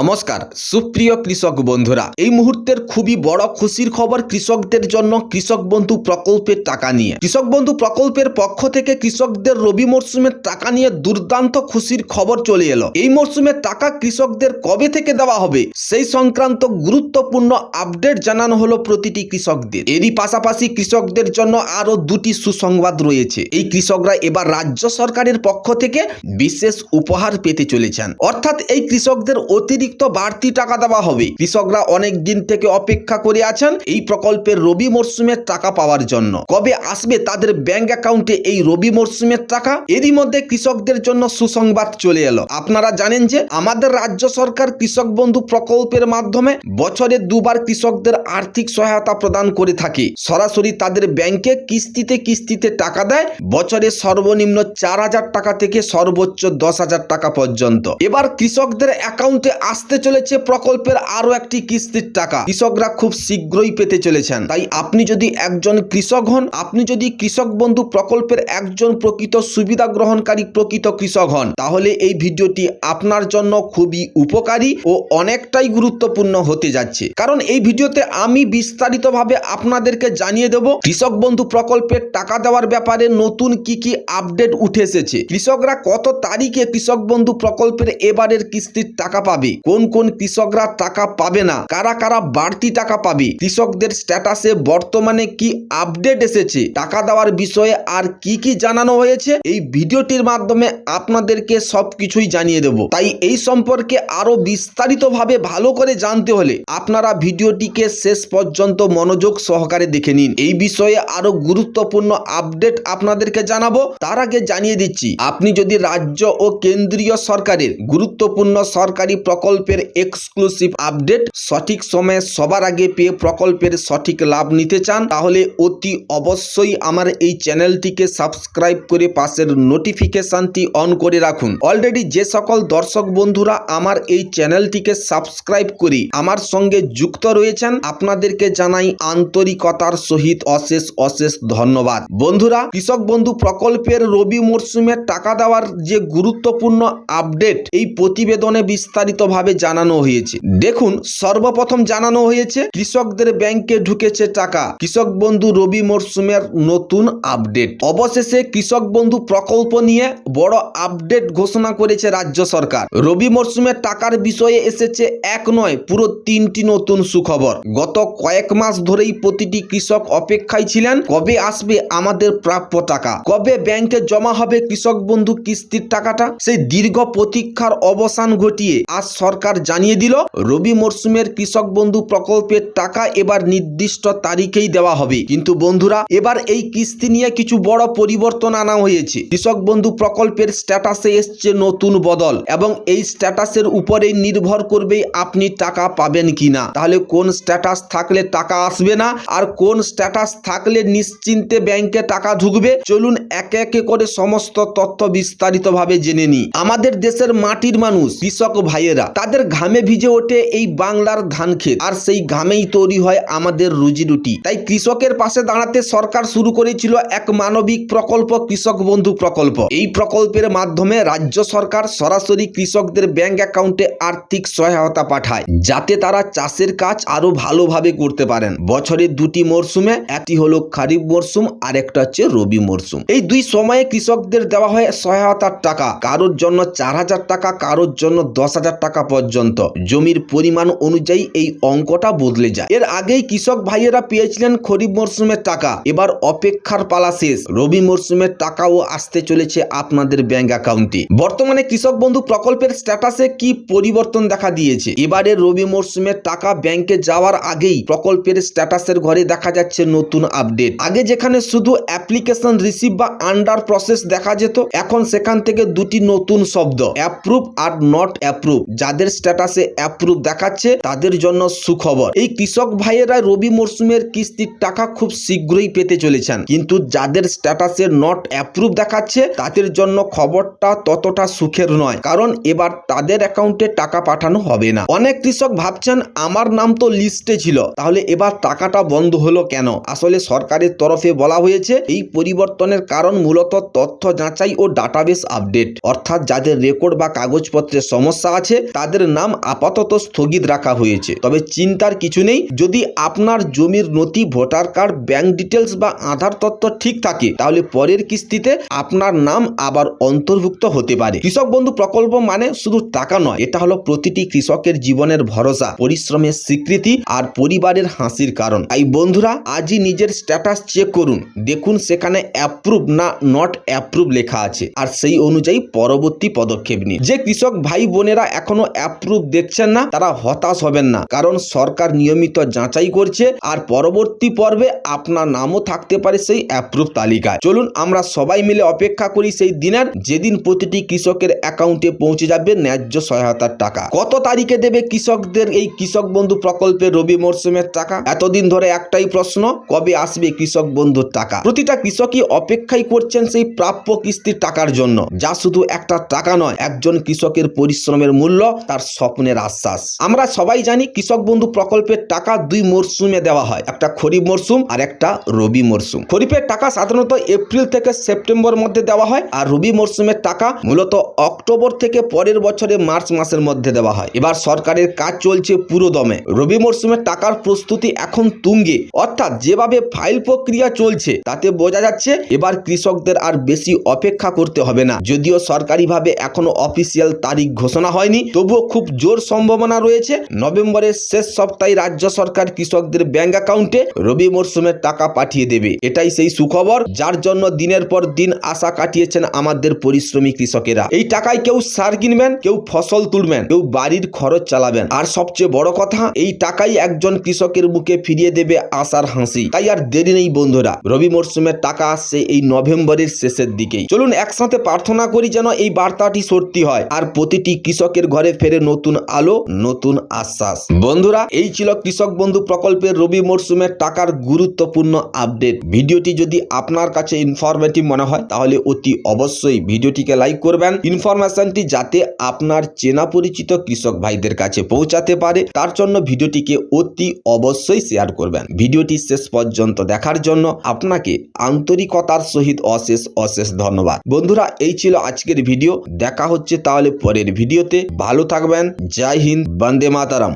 নমস্কার, সুপ্রিয় কৃষক বন্ধুরা। এই মুহূর্তের খুবই বড় খুশির খবর কৃষকদের জন্য কৃষক বন্ধু প্রকল্পের টাকা নিয়ে। কৃষক বন্ধু প্রকল্পের পক্ষ থেকে কৃষকদের রবি মরশুমের টাকা নিয়ে দুর্দান্ত খুশির খবর চলে এলো। এই মরশুমের টাকা কৃষকদের কবে থেকে দেওয়া হবে, সেই সংক্রান্ত গুরুত্বপূর্ণ আপডেট জানানো হলো প্রতিটি কৃষকদের। এরই পাশাপাশি কৃষকদের জন্য আরও দুটি সুসংবাদ রয়েছে। এই কৃষকরা এবার রাজ্য সরকারের পক্ষ থেকে বিশেষ উপহার পেতে চলেছেন। অর্থাৎ এই কৃষকদের অতিরিক্ত বাড়তি টাকা দেওয়া হবে। কৃষকরা অনেক দিন থেকে অপেক্ষা করে আছেন এই প্রকল্পের রবি মরশুমের টাকা পাওয়ার জন্য। কবে আসবে তাদের ব্যাংক অ্যাকাউন্টে এই রবি মরশুমের টাকা? এরই মধ্যে কৃষকদের জন্য সুসংবাদ চলে এলো। আপনারা জানেন যে আমাদের রাজ্য সরকার কৃষক বন্ধু প্রকল্পের মাধ্যমে বছরে দুবার কৃষকদের আর্থিক সহায়তা প্রদান করে থাকে। সরাসরি তাদের ব্যাংকে কিস্তিতে কিস্তিতে টাকা দেয়। বছরে সর্বনিম্ন চার হাজার টাকা থেকে সর্বোচ্চ দশ হাজার টাকা পর্যন্ত। এবার কৃষকদের অ্যাকাউন্টে আসতে চলেছে প্রকল্পের আরও একটি কিস্তির টাকা। কৃষকরা খুব শীঘ্রই পেতে চলেছেন। তাই আপনি যদি একজন কৃষক হন, আপনি যদি কৃষক বন্ধু প্রকল্পের একজন প্রকৃত সুবিধা গ্রহণকারী প্রকৃত কৃষক হন, তাহলে এই ভিডিওটি আপনার জন্য খুবই উপকারী ও অনেকটাই গুরুত্বপূর্ণ হতে যাচ্ছে। কারণ এই ভিডিওতে আমি বিস্তারিতভাবে আপনাদেরকে জানিয়ে দেব, কৃষক বন্ধু প্রকল্পের টাকা দেওয়ার ব্যাপারে নতুন কি কি আপডেট উঠে এসেছে। কৃষকরা কত তারিখে কৃষক বন্ধু প্রকল্পের এবারের কিস্তির টাকা পাবে? কোন কোন কৃষকরা টাকা পাবে না? কারা কারা বাড়তি টাকা পাবে? কৃষকদের স্ট্যাটাসে বর্তমানে কি আপডেট এসেছে? টাকা দেওয়ার বিষয়ে আর কি কি জানানো হয়েছে? এই ভিডিওটির মাধ্যমে আপনাদেরকে সবকিছুই জানিয়ে দেব। তাই এই সম্পর্কে আরও বিস্তারিতভাবে ভালো করে জানতে হলে আপনারা ভিডিওটিকে শেষ পর্যন্ত মনোযোগ সহকারে দেখে নিন। এই বিষয়ে আরও গুরুত্বপূর্ণ আপডেট আপনাদেরকে জানাব। তার আগে জানিয়ে দিচ্ছি, আপনি যদি রাজ্য ও কেন্দ্রীয় সরকারের গুরুত্বপূর্ণ সরকারি প্রকল্পের এক্সক্লুসিভ আপডেট সঠিক সময়ে সবার আগে পেয়ে প্রকল্পের সঠিক লাভ নিতে চান, তাহলে অতি অবশ্যই আমার এই চ্যানেলটিকে সাবস্ক্রাইব করে পাশের নোটিফিকেশনটি অন করে রাখুন। অলরেডি যে সকল দর্শক বন্ধুরা আমার এই চ্যানেলটিকে সাবস্ক্রাইব করে, আমার সঙ্গে যুক্ত রয়েছেন, আপনাদেরকে জানাই আন্তরিকতার সহিত অশেষ অশেষ ধন্যবাদ। বন্ধুরা, কৃষক বন্ধু প্রকল্পের রবি মরশুমে টাকা দেওয়ার যে গুরুত্বপূর্ণ আপডেট এই প্রতিবেদনে বিস্তারিতভাবে জানানো হয়েছে। দেখুন, সর্বপ্রথম জানানো হয়েছে, কৃষকদের ব্যাংকে ঢুকেছে টাকা। কৃষক বন্ধু রবি মরশুমের নতুন আপডেট। অবশেষে কৃষক বন্ধু প্রকল্প নিয়ে বড় আপডেট ঘোষণা করেছে রাজ্য সরকার। রবি মরশুমের টাকার বিষয়ে এসেছে এক নয়, পুরো তিনটি নতুন সুখবর। গত কয়েক মাস ধরেই প্রতিটি কৃষক অপেক্ষায় ছিলেন, কবে আসবে আমাদের প্রাপ্য টাকা? কবে ব্যাংকে জমা হবে কৃষক বন্ধু কিস্তির টাকাটা? সেই দীর্ঘ প্রতীক্ষার অবসান ঘটিয়ে আজ সরকার জানিয়ে দিল, রবি মরশুমের কৃষক বন্ধু প্রকল্পের টাকা এবার নির্দিষ্ট তারিখেই দেওয়া হবে। কিন্তু বন্ধুরা, এবার এই কিস্তি নিয়ে কিছু বড় পরিবর্তন আনা হয়েছে। কৃষক বন্ধু প্রকল্পের স্ট্যাটাসে এসছে নতুন বদল এবং এই স্ট্যাটাসের উপরেই নির্ভর করবে আপনি টাকা পাবেন কিনা। তাহলে কোন স্ট্যাটাস থাকলে টাকা আসবে না আর কোন স্ট্যাটাস থাকলে নিশ্চিন্তে ব্যাংকে টাকা ঢুকবে, চলুন একে একে করে সমস্ত তথ্য বিস্তারিতভাবে জেনে নিই। আমাদের দেশের মাটির মানুষ, কৃষক ভাইয়েরা তাদের ঘামে ভিজে ওঠে এই বাংলার ধান ক্ষেত। আর সেই ঘামেই তৈরি হয় আমাদের রুজি রুটি। তাই কৃষকের পাশে দাঁড়াতে সরকার শুরু করেছিল এক মানবিক প্রকল্প, কৃষক বন্ধু প্রকল্প। এই প্রকল্পের মাধ্যমে রাজ্য সরকার সরাসরি কৃষকদের ব্যাংক অ্যাকাউন্টে আর্থিক সহায়তা পাঠায়, যাতে তারা চাষের কাজ আরও ভালোভাবে করতে পারেন। বছরে দুটি মরশুমে, একটি হলো খারিফ মরশুম, আর একটা হচ্ছে রবি মরশুম। এই দুই সময়ে কৃষকদের দেওয়া হয় সহায়তার টাকা। কারোর জন্য চার হাজার টাকা, কারোর জন্য দশ হাজার টাকা পর্যন্ত। জমির পরিমাণ অনুযায়ী এই অঙ্কটা বদলে যায়। এর আগেই কৃষক ভাইয়েরা পেয়েছিলেন খরিফ মরশুমের টাকা। এবার অপেক্ষার পালা শেষ। রবি মরশুমের টাকাও আসতে চলেছে আপনাদের ব্যাংক অ্যাকাউন্টে। বর্তমানে কৃষক বন্ধু প্রকল্পের স্ট্যাটাসে কি পরিবর্তন দেখা দিয়েছে? এবারে রবি মরশুমের টাকা ব্যাংকে যাওয়ার আগেই প্রকল্পের স্ট্যাটাসের ঘরে দেখা যাচ্ছে নতুন আপডেট। আগে যেখানে শুধু অ্যাপ্লিকেশন রিসিভ বা আন্ডার প্রসেস দেখা যেত, এখন সেখান থেকে দুটি নতুন শব্দ, অ্যাপ্রুভ আর নট অ্যাপ্রুভ, যাদের স্ট্যাটাসে অ্যাপ্রুভ দেখাচ্ছে তাদের জন্য সুখবর। এই কৃষক ভাইয়েরা রবি মরশুমের কিস্তির টাকা খুব শীঘ্রই পেতে চলেছেন। কিন্তু যাদের স্ট্যাটাসে নট অ্যাপ্রুভ দেখাচ্ছে, তাদের জন্য খবরটা ততটা সুখের নয়। কারণ এবার তাদের অ্যাকাউন্টে টাকা পাঠানো হবে না। অনেক কৃষক ভাবছেন, আমার নাম তো লিস্টে ছিল। তাহলে এবার টাকাটা বন্ধ হলো কেন? আসলে সরকারের তরফে বলা হয়েছে, এই পরিবর্তনের কারণ মূলত তথ্য যাচাই ও ডাটাবেস আপডেট অর্থাৎ যাদের রেকর্ড বা কাগজপত্রের সমস্যা আছে, তাদের তাদের নাম আপাতত স্থগিত রাখা হয়েছে। তবে চিন্তার কিছু নেই, যদি আপনার জমির নথি, ভোটার কার্ড ব্যাংক ডিটেলস বা আধার তথ্য ঠিক থাকে, তাহলে পরের কিস্তিতে আপনার নাম আবার অন্তর্ভুক্ত হতে পারে। কৃষক বন্ধু প্রকল্প মানে শুধু টাকা নয়, এটা হলো প্রতিটি কৃষকের জীবনের ভরসা, পরিশ্রমের স্বীকৃতি আর পরিবারের হাসির কারণ। তাই বন্ধুরা, আজই নিজের স্ট্যাটাস চেক করুন। দেখুন সেখানে অ্যাপ্রুভ না নট অ্যাপ্রুভ লেখা আছে। আর সেই অনুযায়ী পরবর্তী পদক্ষেপ নিন। যে কৃষক ভাই বোনেরা এখনও অ্যাপ্রুভ দেখছেন না, তারা হতাশ হবেন না। কারণ সরকার নিয়মিত যাচাই করছে আর পরবর্তী পর্বে আপনার নামও থাকতে পারে সেই অ্যাপ্রুভ তালিকায়। চলুন আমরা সবাই মিলে অপেক্ষা করি সেই দিনের, যেদিন প্রতিটি কৃষকের অ্যাকাউন্টে পৌঁছে যাবে ন্যায্য সহায়তার টাকা। কত তারিখে দেবে কৃষকদের এই কৃষক বন্ধু প্রকল্পের রবি মরশুমের টাকা? এতদিন ধরে একটাই প্রশ্ন, কবে আসবে কৃষক বন্ধুর টাকা? প্রতিটা কৃষকই অপেক্ষাই করছেন সেই প্রাপ্য কিস্তির টাকার জন্য। যা শুধু একটা টাকা নয়, একজন কৃষকের পরিশ্রমের মূল্য তার স্বপ্নের আশ্বাস। আমরা সবাই জানি কৃষক বন্ধু প্রকল্পের টাকা দুই মরশুমে দেওয়া হয়। একটা খরিফ মরশুম আর একটা রবি মরশুম খরিফের টাকা সাধারণত এপ্রিল থেকে সেপ্টেম্বর মধ্যে দেওয়া হয় আর রবি মরশুমের টাকা মূলত অক্টোবর থেকে পরের বছরে মার্চ মাসের মধ্যে দেওয়া হয়। এবার সরকারের কাজ চলছে পুরো দমে রবি মরশুমের টাকার প্রস্তুতি এখন তুঙ্গে। অর্থাৎ যেভাবে ফাইল প্রক্রিয়া চলছে, তাতে বোঝা যাচ্ছে এবার কৃষকদের আর বেশি অপেক্ষা করতে হবে না। যদিও সরকারিভাবে এখনও অফিসিয়াল তারিখ ঘোষণা হয়নি তবুও খুব জোর সম্ভাবনা রয়েছে। নভেম্বরের শেষ সপ্তাহে রাজ্য সরকার কৃষকদের ব্যাংক অ্যাকাউন্টে রবি মরশুমের টাকা পাঠিয়ে দেবে। এটাই সেই সুখবর, যার জন্য দিনের পর দিন আশা কাটিয়েছেন আমাদের পরিশ্রমী কৃষকেরা। এই টাকায় কেউ সার কিনবেন, কেউ ফসল তুলবেন, কেউ বাড়ির খরচ চালাবেন। আর সবচেয়ে বড় কথা, এই টাকাই একজন কৃষকের মুখে ফিরিয়ে দেবে আশার হাসি। তাই আর দেরি নেই বন্ধুরা, রবি মরশুমের টাকা আসছে এই নভেম্বরের শেষের দিকেই। চলুন একসাথে প্রার্থনা করি যেন এই বার্তাটি সত্যি হয়, আর প্রতিটি কৃষকের ঘরে ফেরে নতুন আলো, নতুন আশ্বাস। বন্ধুরা, এই ছিল কৃষক বন্ধু প্রকল্পের রবি মরশুমের টাকার গুরুত্বপূর্ণ আপডেট। ভিডিওটি যদি আপনার কাছে ইনফরমেটিভ মনে হয়, তাহলে অতি অবশ্যই ভিডিওটিকে লাইক করবেন। ইনফরমেশনটি যাতে আপনার চেনা পরিচিত কৃষক ভাইদের কাছে পৌঁছাতে পারে, তার জন্য ভিডিওটিকে অতি অবশ্যই শেয়ার করবেন। ভিডিওটি শেষ পর্যন্ত দেখার জন্য আপনাকে আন্তরিকতার সহিত অশেষ অশেষ ধন্যবাদ। বন্ধুরা, এই ছিল আজকের ভিডিও। দেখা হচ্ছে তাহলে পরের ভিডিওতে। ভালো থাকবেন। জয় হিন্দ বন্দে মাতারাম।